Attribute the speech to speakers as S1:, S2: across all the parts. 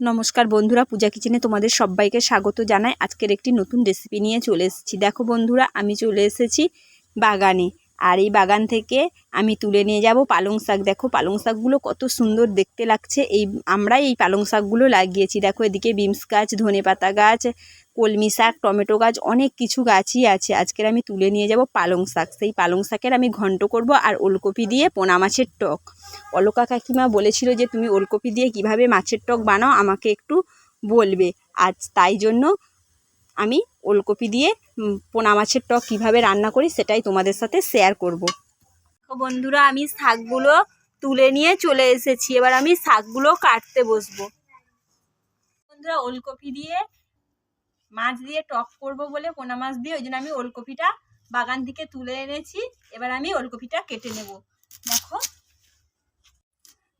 S1: নমস্কার বন্ধুরা, পূজা কিচেনে তোমাদের সবাইকে স্বাগত জানাই। আজকের একটি নতুন রেসিপি নিয়ে চলে এসেছি। দেখো বন্ধুরা, আমি চলে এসেছি বাগানে। আর এই বাগান থেকে আমি তুলে নিয়ে যাব পালং শাক। দেখো, পালং শাকগুলো কত সুন্দর দেখতে লাগছে। এই, আমরাই এই পালং শাকগুলো লাগিয়েছি। দেখো, এদিকে বিমস গাছ, ধনে পাতা গাছ, কলমি শাক, টমেটো গাছ, অনেক কিছু গাছই আছে। আজকের আমি তুলে নিয়ে যাব পালং শাক। সেই পালং শাকের আমি ঘন্ট করব আর ওলকপি দিয়ে পোনা মাছের টক। অলকা কাকিমা বলেছিল যে, তুমি ওলকপি দিয়ে কীভাবে মাছের টক বানাও আমাকে একটু বলবে। আজ তাই জন্য আমি ওলকপি দিয়ে পোনা মাছের টক কীভাবে রান্না করি সেটাই তোমাদের সাথে শেয়ার করব। বন্ধুরা, আমি শাকগুলো তুলে নিয়ে চলে এসেছি। এবার আমি শাকগুলো কাটতে বসবো। বন্ধুরা, ওলকপি দিয়ে মাছ দিয়ে টক করব বলে পোনা মাছ দিয়ে, ওই জন্য আমি ওলকপিটা বাগান থেকে তুলে এনেছি। এবার আমি ওলকপিটা কেটে নেব। দেখো।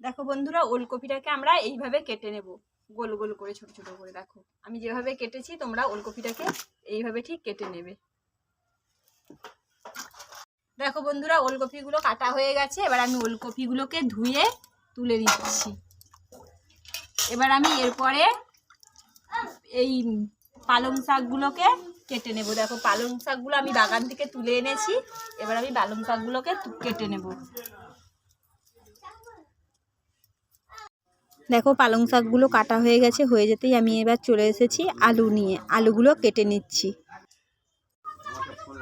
S1: দেখো বন্ধুরা, ওলকপিটাকে আমরা এইভাবে কেটে নেব। গোল গোল করে, ছোট ছোট করে, দেখো। আমি যেভাবে কেটেছি, তোমরা ওলকপিটাকে এইভাবে ঠিক কেটে নেবে। দেখো বন্ধুরা, ওলকপিগুলো কাটা হয়ে গেছে। এবার আমি ওলকপিগুলোকে ধুয়ে তুলে দিচ্ছি এবার আমি এরপরে এই পালং শাকগুলোকে কেটে নেব। দেখো, পালং শাকগুলো আমি বাগান থেকে তুলে এনেছি। এবার আমি পালং শাকগুলোকে কেটে নেব। দেখো পালং শাকগুলো কাটা হয়ে গেছে, হয়ে যেতেই আমি এবার চলে এসেছি আলু নিয়ে। আলুগুলো কেটে নিচ্ছি।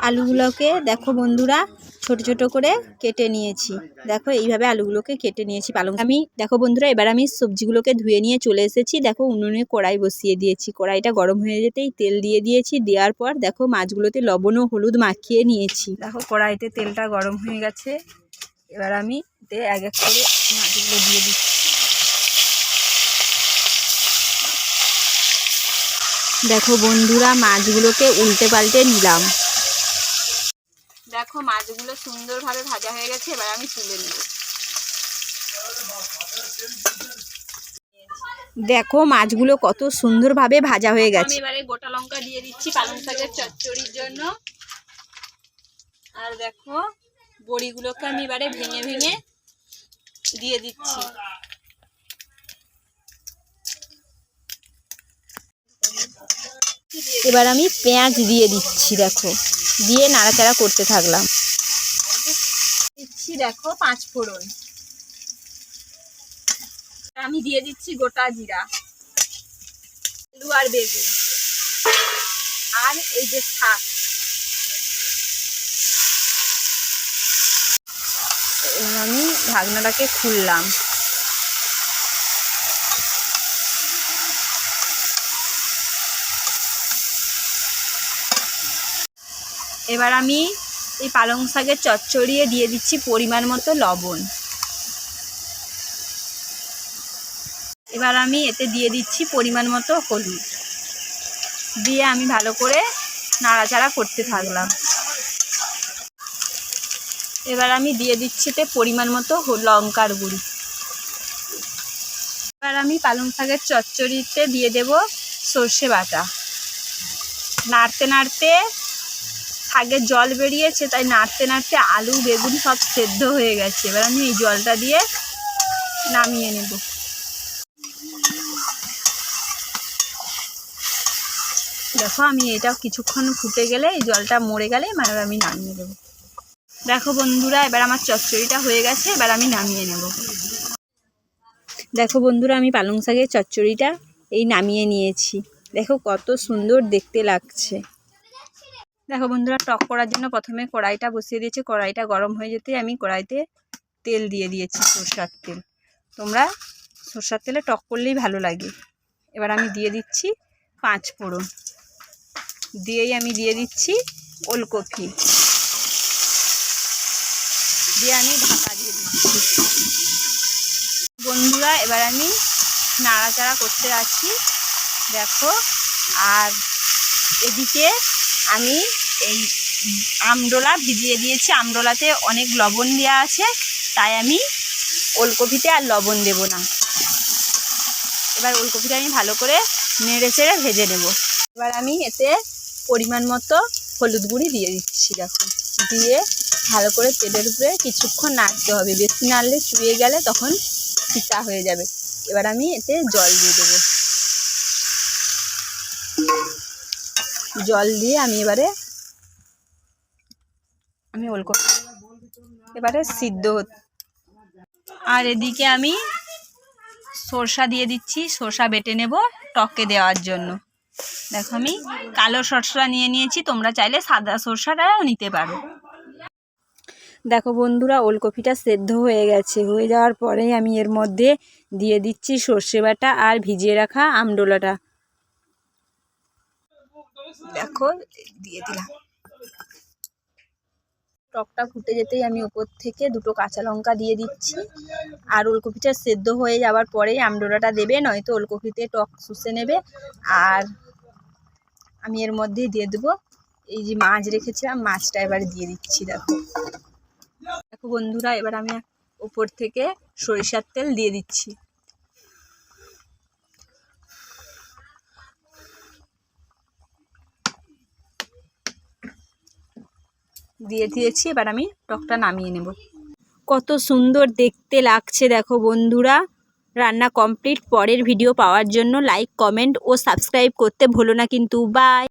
S1: আলুগুলোকে দেখো বন্ধুরা, ছোট ছোট করে কেটে নিয়েছি। দেখো এইভাবে আলুগুলোকে কেটে নিয়েছি পালং আমি দেখো বন্ধুরা, এবার আমি সবজিগুলোকে ধুয়ে নিয়ে চলে এসেছি। দেখো উনুনে কড়াই বসিয়ে দিয়েছি। কড়াইটা গরম হয়ে যেতেই তেল দিয়ে দিয়েছি। দেওয়ার পর দেখো মাছগুলোতে লবণ ও হলুদ মাখিয়ে নিয়েছি। দেখো কড়াইতে তেলটা গরম হয়ে গেছে। এবার আমি এক এক করে মাছগুলো দিয়ে দিচ্ছি। দেখো বন্ধুরা মাছগুলোকে উল্টে পাল্টে নিলাম। দেখো মাছগুলো সুন্দরভাবে ভাজা হয়ে গেছে এবার আমি তুলে নেব। দেখো মাছগুলো কত সুন্দরভাবে ভাজা হয়ে গেছে। এবারে গোটা লঙ্কা দিয়ে দিচ্ছি পালং শাকের চচ্চড়ির জন্য। আর দেখো বড়িগুলোকে আমি এবারে ভেঙে ভেঙে দিয়ে দিচ্ছি। এবার আমি পেঁয়াজ দিয়ে দিচ্ছি, দেখো। দিয়ে নাড়াচাড়া করতে থাকলাম। দিচ্ছি, দেখো, পাঁচ ফোড়ন। আমি দিয়ে দিচ্ছি গোটা জিরা, আলু আর বেগুন, আর এই যে শাক। আমি ঢাকনাটাকে খুললাম। এবার আমি এই পালং শাকের চচ্চড়িয়ে দিয়ে দিচ্ছি পরিমাণ মতো লবণ। এবার আমি এতে দিয়ে দিচ্ছি পরিমাণ মতো হলুদ। দিয়ে আমি ভালো করে নাড়াচাড়া করতে থাকলাম। এবার আমি দিয়ে দিচ্ছি এতে পরিমাণ মতো লঙ্কার গুঁড়ি। এবার আমি পালং শাকের চচ্চড়িতে দিয়ে দেব সর্ষে বাটা। নাড়তে নাড়তে শাকের জল বেরিয়েছে, তাই নাড়তে নাড়তে আলু, বেগুন সব সেদ্ধ হয়ে গেছে। এবার আমি এই জলটা দিয়ে নামিয়ে নেব। দেখো, আমি এটা কিছুক্ষণ ফুটে গেলে, এই জলটা মরে গেলে মানে আমি নামিয়ে দেবো দেখো বন্ধুরা, এবার আমার চচ্চড়িটা হয়ে গেছে, এবার আমি নামিয়ে নেব। দেখো বন্ধুরা, আমি পালং শাকের চচ্চড়িটা এই নামিয়ে নিয়েছি। দেখো কত সুন্দর দেখতে লাগছে। দেখো বন্ধুরা, টক করার জন্য প্রথমে কড়াইটা বসিয়ে দিয়েছি। কড়াইটা গরম হয়ে যেতে আমি কড়াইতে তেল দিয়ে দিয়েছি, সরষার তেল। তোমরা সরষার তেলে টক করলেই ভালো লাগে। এবার আমি দিয়ে দিচ্ছি পাঁচ ফোড়ন। দিয়েই আমি দিয়ে দিচ্ছি ওলকপি। দিয়ে আমি ঢাকা দিয়ে দিচ্ছি। বন্ধুরা, এবার আমি নাড়াচাড়া করতে আছি দেখো, আর এদিকে আমি এই আমডোলা ভিজিয়ে দিয়েছি। আমডোলাতে অনেক লবণ দেওয়া আছে, তাই আমি ওলকপিতে আর লবণ দেব না। এবার ওলকপিটা আমি ভালো করে নেড়ে চেড়ে ভেজে নেব। এবার আমি এতে পরিমাণ মতো হলুদ গুঁড়ি দিয়ে দিচ্ছি, দেখো। দিয়ে ভালো করে তেলের উপরে কিছুক্ষণ নাড়তে হবে। বেশি নাড়লে চুয়ে গেলে তখন পিতা হয়ে যাবে। এবার আমি এতে জল দিয়ে দেবো। জল দিয়ে আমি এবারে, আমি ওলকপি এবারে সিদ্ধ আর এদিকে আমি সরষা দিয়ে দিচ্ছি, সরষা বেটে নেব টকে দেওয়ার জন্য। দেখো আমি কালো সরষা নিয়ে নিয়েছি, তোমরা চাইলে সাদা সরষাটাও নিতে পারো। দেখো বন্ধুরা, ওলকপিটা সেদ্ধ হয়ে গেছে। হয়ে যাওয়ার পরেই আমি এর মধ্যে দিয়ে দিচ্ছি সর্ষে বাটা আর ভিজিয়ে রাখা আমডোলাটা। দেখো, দিয়ে দিলাম। টকটা ফুটে যেতেই আমি উপর থেকে দুটো কাঁচা লঙ্কা দিয়ে দিচ্ছি। আর ওলকপিটা সেদ্ধ হয়ে যাওয়ার পরেই আমডোরাটা দেবে, নয়তো ওলকপিতে টক শুষে নেবে। আর আমি এর মধ্যে দিয়ে দেবো, এই যে মাছ রেখেছিলাম, মাছটা এবার দিয়ে দিচ্ছি, দেখো। দেখো বন্ধুরা, এবার আমি উপর থেকে সরিষার তেল দিয়ে দিচ্ছি। দিয়ে দিয়েছি, এবার আমি টকটা নামিয়ে নেব। কত সুন্দর দেখতে লাগছে, দেখো বন্ধুরা। রান্না কমপ্লিট, পরের ভিডিও পাওয়ার জন্য লাইক কমেন্ট ও সাবস্ক্রাইব করতে ভুলো না কিন্তু বাই